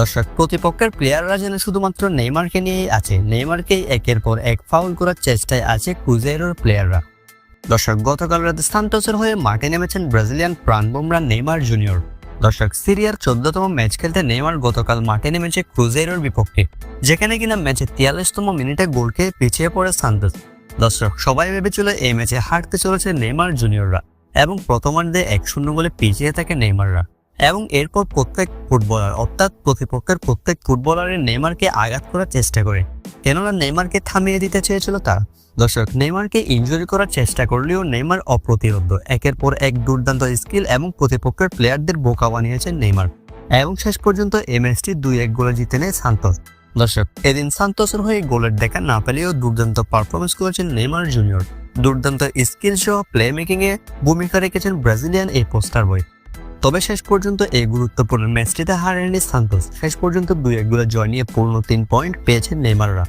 দর্শক, প্রতিপক্ষের প্লেয়াররা যেন শুধুমাত্র নেইমারকে নিয়েই আছে নেইমারকে একের পর এক ফাউল করার চেষ্টায় আছে ক্রুজেরোর প্লেয়াররা দর্শক, গতকাল রাতে সান্তোসের হয়ে মাঠে নেমেছেন ব্রাজিলিয়ান প্রাণবোমরা নেইমার জুনিয়র। দর্শক, সিরিয়ার চোদ্দতম ম্যাচ খেলতে নেইমার গতকাল মাঠে নেমেছে ক্রুজেরোর বিপক্ষে, যেখানে কিনা ম্যাচে তিয়াল্লিশতম মিনিটে গোল খেয়ে পিছিয়ে পড়ে সান্তোস দর্শক, সবাই ভেবেছিল এই ম্যাচে হারতে চলেছে নেইমার জুনিয়ররা এবং প্রথমার্ধে এক শূন্য গোলে পিছিয়ে থাকে নেইমাররা। এবং এরপর প্রত্যেক ফুটবলার, অর্থাৎ প্রতিপক্ষের প্রত্যেক ফুটবলারের নেইমারকে আঘাত করার চেষ্টা করে। কেননা নেইমারকে থামিয়ে দিতে চেয়েছিল তারা। দর্শক, নেইমারকে ইনজুরি করার চেষ্টা করলেও নেইমার অপ্রতিরোধ। একের পর এক দুর্দান্ত স্কিল এবং প্রতিপক্ষের প্লেয়ারদের বোকা বানিয়েছেন নেইমার। এবং শেষ পর্যন্ত এই ম্যাচটি দুই এক গোলে জিতে নেয় সান্তোস। দর্শক, এদিন সান্তোসের হয়ে গোলের দেখা না পেলেও দুর্দান্ত পারফরমেন্স করেছেন নেইমার জুনিয়র দুর্দান্ত স্কিল সহ প্লে মেকিং এ ভূমিকা রেখেছেন ব্রাজিলিয়ান এই পোস্টার বয়। তবে শেষ পর্যন্ত এই গুরুত্বপূর্ণ ম্যাচটিতে হারেনি সান্তোস। শেষ পর্যন্ত দুই এক গোলে জয় নিয়ে পূর্ণ তিন পয়েন্ট পেয়েছেন নেইমাররা।